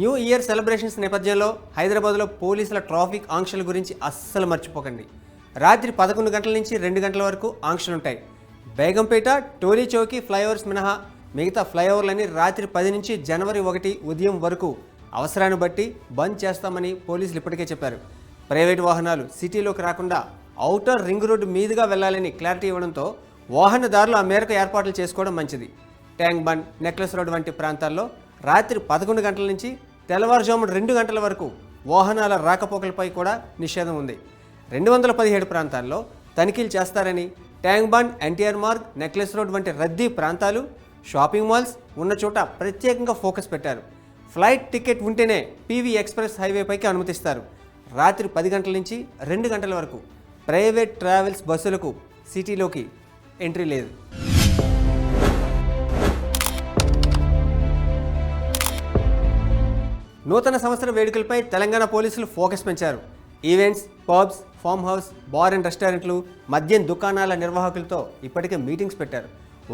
New year celebrations నేపథ్యంలో హైదరాబాద్లో పోలీసుల ట్రాఫిక్ ఆంక్షల గురించి అస్సలు మర్చిపోకండి. రాత్రి పదకొండు గంటల నుంచి రెండు గంటల వరకు ఆంక్షలుంటాయి బేగంపేట టోలీ చౌకీ ఫ్లైఓవర్స్ మినహా మిగతా ఫ్లైఓవర్లన్నీ రాత్రి పది నుంచి జనవరి ఒకటి ఉదయం వరకు అవసరాన్ని బట్టి బంద్ చేస్తామని పోలీసులు ఇప్పటికే చెప్పారు. ప్రైవేటు వాహనాలు సిటీలోకి రాకుండా ఔటర్ రింగ్ రోడ్డు మీదుగా వెళ్ళాలని క్లారిటీ ఇవ్వడంతో వాహనదారులు ఆ మేరకు ఏర్పాట్లు చేసుకోవడం మంచిది. ట్యాంక్ బండ్ నెక్లెస్ రోడ్ వంటి ప్రాంతాల్లో రాత్రి పదకొండు గంటల నుంచి తెల్లవారుజామున రెండు గంటల వరకు వాహనాల రాకపోకలపై కూడా నిషేధం ఉంది. రెండు వందల పదిహేడు ప్రాంతాల్లో తనిఖీలు చేస్తారని Tank Bund NTR Marg Necklace Road వంటి రద్దీ ప్రాంతాలు షాపింగ్ మాల్స్ ఉన్న చోట ప్రత్యేకంగా ఫోకస్ పెట్టారు. ఫ్లైట్ టికెట్ ఉంటేనే పీవీ ఎక్స్ప్రెస్ హైవేపైకి అనుమతిస్తారు. రాత్రి పది గంటల నుంచి రెండు గంటల వరకు ప్రైవేట్ ట్రావెల్స్ బస్సులకు సిటీలోకి ఎంట్రీ లేదు. నూతన సంవత్సర వేడుకలపై తెలంగాణ పోలీసులు ఫోకస్ పెంచారు. Events pubs farm house bar and రెస్టారెంట్లు మద్యం దుకాణాల నిర్వాహకులతో ఇప్పటికే మీటింగ్స్ పెట్టారు.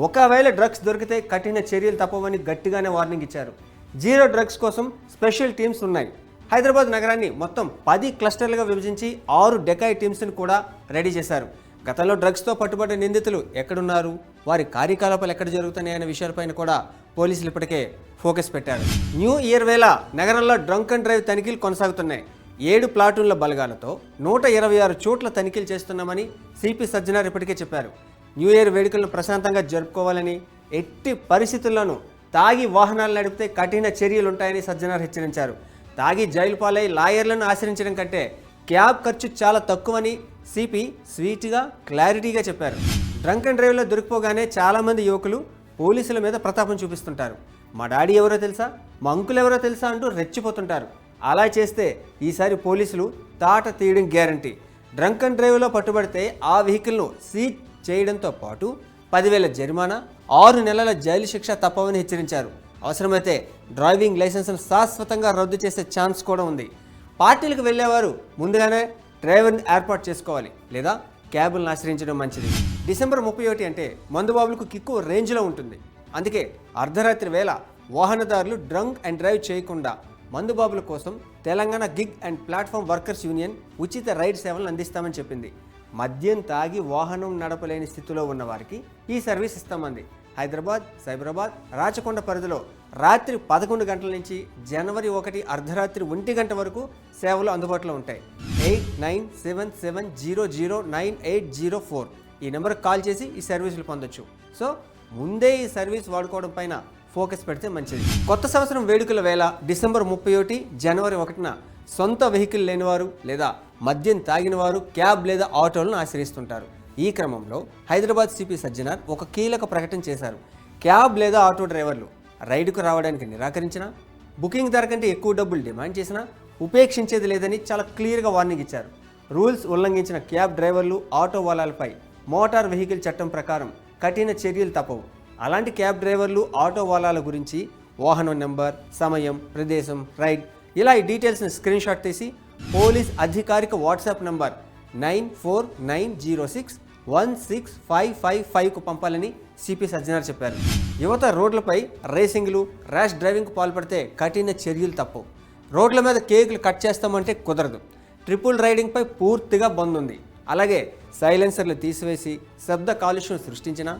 ఒకవేళ డ్రగ్స్ దొరికితే కఠిన చర్యలు తప్పవని గట్టిగానే వార్నింగ్ ఇచ్చారు. జీరో డ్రగ్స్ కోసం స్పెషల్ టీమ్స్ ఉన్నాయి. హైదరాబాద్ నగరాన్ని మొత్తం పది క్లస్టర్లుగా విభజించి ఆరు డెకాయ్ టీమ్స్ని కూడా రెడీ చేశారు. గతంలో డ్రగ్స్తో పట్టుబడ్డ నిందితులు ఎక్కడున్నారు? వారి కార్యకలాపాలు ఎక్కడ జరుగుతున్నాయనే విషయాలపైన కూడా పోలీసులు ఇప్పటికే ఫోకస్ పెట్టారు. న్యూ ఇయర్ వేళ నగరంలో డ్రంక్ అండ్ డ్రైవ్ తనిఖీలు కొనసాగుతున్నాయి. ఏడు ప్లాటూన్ల బలగాలతో నూట ఇరవై ఆరు చోట్ల తనిఖీలు చేస్తున్నామని సిపి సజ్జనార్ ఇప్పటికే చెప్పారు. న్యూ ఇయర్ వేడుకలను ప్రశాంతంగా జరుపుకోవాలని ఎట్టి పరిస్థితుల్లోనూ తాగి వాహనాలు నడిపితే కఠిన చర్యలు ఉంటాయని సజ్జనార్ హెచ్చరించారు. తాగి జైలు పాలై లాయర్లను ఆశ్రయించడం కంటే క్యాబ్ ఖర్చు చాలా తక్కువని సిపి స్వీట్గా క్లారిటీగా చెప్పారు. డ్రంక్ అండ్ డ్రైవ్లో దొరికిపోగానే చాలామంది యువకులు పోలీసుల మీద ప్రతాపం చూపిస్తుంటారు. మా డాడీ ఎవరో తెలుసా? మా అంకులు ఎవరో తెలుసా? అంటూ రెచ్చిపోతుంటారు. అలా చేస్తే ఈసారి పోలీసులు తాట తీయడం గ్యారంటీ. డ్రంక్ అండ్ డ్రైవ్లో పట్టుబడితే ఆ వెహికల్ను సీజ్ చేయడంతో పాటు పదివేల జరిమానా ఆరు నెలల జైలు శిక్ష తప్పవని హెచ్చరించారు. అవసరమైతే డ్రైవింగ్ లైసెన్స్ను శాశ్వతంగా రద్దు చేసే ఛాన్స్ కూడా ఉంది. పార్టీలకు వెళ్ళేవారు ముందుగానే డ్రైవర్ని ఏర్పాటు చేసుకోవాలి లేదా క్యాబులను ఆశ్రయించడం మంచిది. డిసెంబర్ ముప్పై ఒకటి అంటే మందుబాబులకు కిక్కు రేంజ్లో ఉంటుంది. అందుకే అర్ధరాత్రి వేళ వాహనదారులు డ్రంక్ అండ్ డ్రైవ్ చేయకుండా మందుబాబుల కోసం Telangana gig and platform workers union ఉచిత రైడ్ సేవలను అందిస్తామని చెప్పింది. మద్యం తాగి వాహనం నడపలేని స్థితిలో ఉన్న వారికి ఈ సర్వీస్ ఇస్తామంది. హైదరాబాద్ సైబరాబాద్ రాచకొండ పరిధిలో రాత్రి పదకొండు గంటల నుంచి జనవరి ఒకటి అర్ధరాత్రి ఒంటి గంట వరకు సేవలు అందుబాటులో ఉంటాయి. Eight nine seven seven zero zero nine eight zero four ఈ నెంబర్కి కాల్ చేసి ఈ సర్వీసులు పొందొచ్చు. సో ముందే ఈ సర్వీస్ వాడుకోవడం పైన ఫోకస్ పెడితే మంచిది. కొత్త సంవత్సరం వేడుకల వేళ డిసెంబర్ ముప్పై ఒకటి జనవరి ఒకటిన సొంత వెహికల్ లేనివారు లేదా మద్యం తాగిన వారు క్యాబ్ లేదా ఆటోలను ఆశ్రయిస్తుంటారు. ఈ క్రమంలో హైదరాబాద్ సిపి సజ్జనార్ ఒక కీలక ప్రకటన చేశారు. క్యాబ్ లేదా ఆటో డ్రైవర్లు రైడ్కు రావడానికి నిరాకరించినా బుకింగ్ ధర కంటే ఎక్కువ డబ్బులు డిమాండ్ చేసినా ఉపేక్షించేది లేదని చాలా క్లియర్గా వార్నింగ్ ఇచ్చారు. రూల్స్ ఉల్లంఘించిన క్యాబ్ డ్రైవర్లు ఆటో వాలాలపై మోటార్ వెహికల్ చట్టం ప్రకారం కఠిన చర్యలు తప్పవు. అలాంటి క్యాబ్ డ్రైవర్లు ఆటో వాలాల గురించి వాహనం నెంబర్ సమయం ప్రదేశం రైడ్ ఇలా ఈ డీటెయిల్స్ని స్క్రీన్ షాట్ తీసి పోలీస్ అధికారిక WhatsApp number nine four nine zero six one six five five ఫైవ్కు పంపాలని సిపి సజ్జనార్ చెప్పారు. యువత రోడ్లపై రేసింగ్లు ర్యాష్ డ్రైవింగ్కు పాల్పడితే కఠిన చర్యలు తప్పవు రోడ్ల మీద కేకులు కట్ చేస్తామంటే కుదరదు. ట్రిపుల్ రైడింగ్పై పూర్తిగా బంద్ ఉంది అలాగే సైలెన్సర్లు తీసివేసి శబ్ద కాలుష్యం సృష్టించిన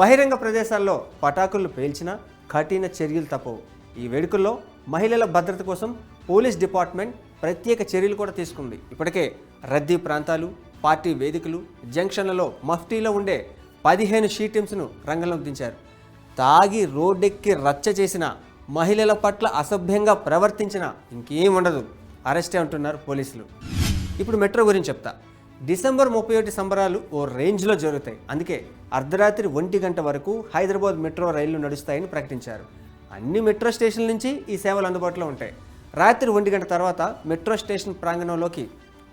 బహిరంగ ప్రదేశాల్లో పటాకులు పేల్చిన కఠిన చర్యలు తప్పవు ఈ వేడుకల్లో మహిళల భద్రత కోసం పోలీస్ డిపార్ట్మెంట్ ప్రత్యేక చర్యలు కూడా తీసుకుంది. ఇప్పటికే రద్దీ ప్రాంతాలు పార్టీ వేదికలు జంక్షన్లలో మఫ్టీలో ఉండే పదిహేను షీ టీమ్స్ను రంగంలోకి దించారు. తాగి రోడ్డెక్కి రచ్చ చేసిన మహిళల పట్ల అసభ్యంగా ప్రవర్తించిన ఇంకేం ఉండదు. అరెస్టే అంటున్నారు పోలీసులు. ఇప్పుడు మెట్రో గురించి చెప్తా. డిసెంబర్ ముప్పై ఒకటి సంబరాలు ఓ రేంజ్లో జరుగుతాయి. అందుకే అర్ధరాత్రి ఒంటి గంట వరకు హైదరాబాద్ మెట్రో రైళ్ళు నడుస్తాయని ప్రకటించారు. అన్ని మెట్రో స్టేషన్ల నుంచి ఈ సేవలు అందుబాటులో ఉంటాయి. రాత్రి ఒంటి గంట తర్వాత మెట్రో స్టేషన్ ప్రాంగణంలోకి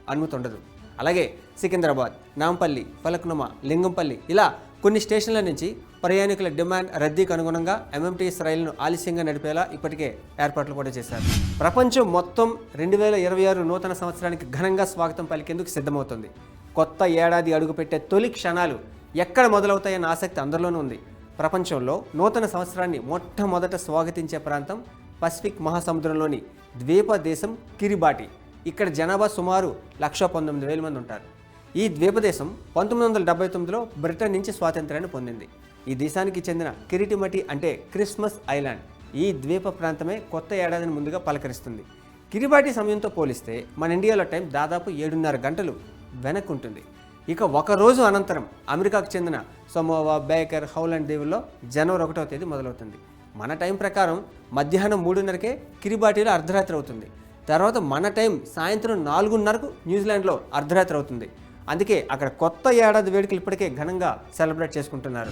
అనుమతి ఉండదు. అలాగే సికింద్రాబాద్ నాంపల్లి ఫలక్నుమ లింగంపల్లి ఇలా కొన్ని స్టేషన్ల నుంచి ప్రయాణికుల డిమాండ్ రద్దీకి అనుగుణంగా ఎంఎంటీఎస్ రైళ్ళను ఆలస్యంగా నడిపేలా ఇప్పటికే ఏర్పాట్లు కూడా చేశారు. ప్రపంచం మొత్తం రెండు వేల ఇరవై ఆరు నూతన సంవత్సరానికి ఘనంగా స్వాగతం పలికేందుకు సిద్ధమవుతుంది. కొత్త ఏడాది అడుగుపెట్టే తొలి క్షణాలు ఎక్కడ మొదలవుతాయన్న ఆసక్తి అందరిలోనూ ఉంది. ప్రపంచంలో నూతన సంవత్సరాన్ని మొట్టమొదట స్వాగతించే ప్రాంతం పసిఫిక్ మహాసముద్రంలోని ద్వీప దేశం కిరిబాటి. ఇక్కడ జనాభా సుమారు లక్ష పంతొమ్మిది వేల మంది ఉంటారు. ఈ ద్వీపదేశం పంతొమ్మిది వందల డెబ్బై తొమ్మిదిలో బ్రిటన్ నుంచి స్వాతంత్రాన్ని పొందింది. ఈ దేశానికి చెందిన కిరిటిమటి అంటే క్రిస్మస్ ఐలాండ్. ఈ ద్వీప ప్రాంతమే కొత్త ఏడాదిని ముందుగా పలకరిస్తుంది. కిరిబాటి సమయంతో పోలిస్తే మన ఇండియాలో టైం దాదాపు ఏడున్నర గంటలు వెనక్కుంటుంది ఇక ఒక రోజు అనంతరం అమెరికాకు చెందిన సమోవా బేకర్ హౌలాండ్ దీవుల్లో జనవరి ఒకటో తేదీ మొదలవుతుంది. మన టైం ప్రకారం మధ్యాహ్నం మూడున్నరకే కిరిబాటిలో అర్ధరాత్రి అవుతుంది. తర్వాత మన టైం సాయంత్రం నాలుగున్నరకు న్యూజిలాండ్లో అర్ధరాత్రి అవుతుంది. అందుకే అక్కడ కొత్త ఏడాది వేడుకలు ఇప్పటికే ఘనంగా సెలబ్రేట్ చేసుకుంటున్నారు.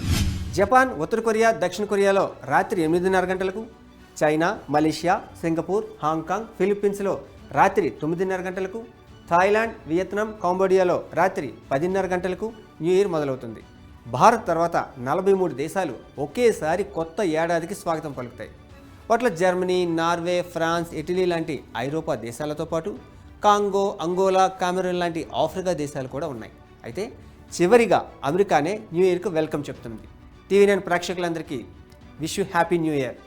జపాన్ ఉత్తర కొరియా దక్షిణ కొరియాలో రాత్రి ఎనిమిదిన్నర గంటలకు China Malaysia Singapore Hong Kong ఫిలిప్పీన్స్లో రాత్రి తొమ్మిదిన్నర గంటలకు థాయిలాండ్ వియత్నాం కాంబోడియాలో రాత్రి పదిన్నర గంటలకు న్యూ ఇయర్ మొదలవుతుంది. భారత్ తర్వాత నలభై మూడు దేశాలు ఒకేసారి కొత్త ఏడాదికి స్వాగతం పలుకుతాయి. వాటిలో జర్మనీ నార్వే ఫ్రాన్స్ ఇటలీ లాంటి ఐరోపా దేశాలతో పాటు కాంగో అంగోలా కామెరూన్ లాంటి ఆఫ్రికా దేశాలు కూడా ఉన్నాయి. అయితే చివరిగా అమెరికానే న్యూ ఇయర్కు వెల్కమ్ చెప్తుంది. టీవీ నైన్ ప్రేక్షకులందరికీ wish you happy new year.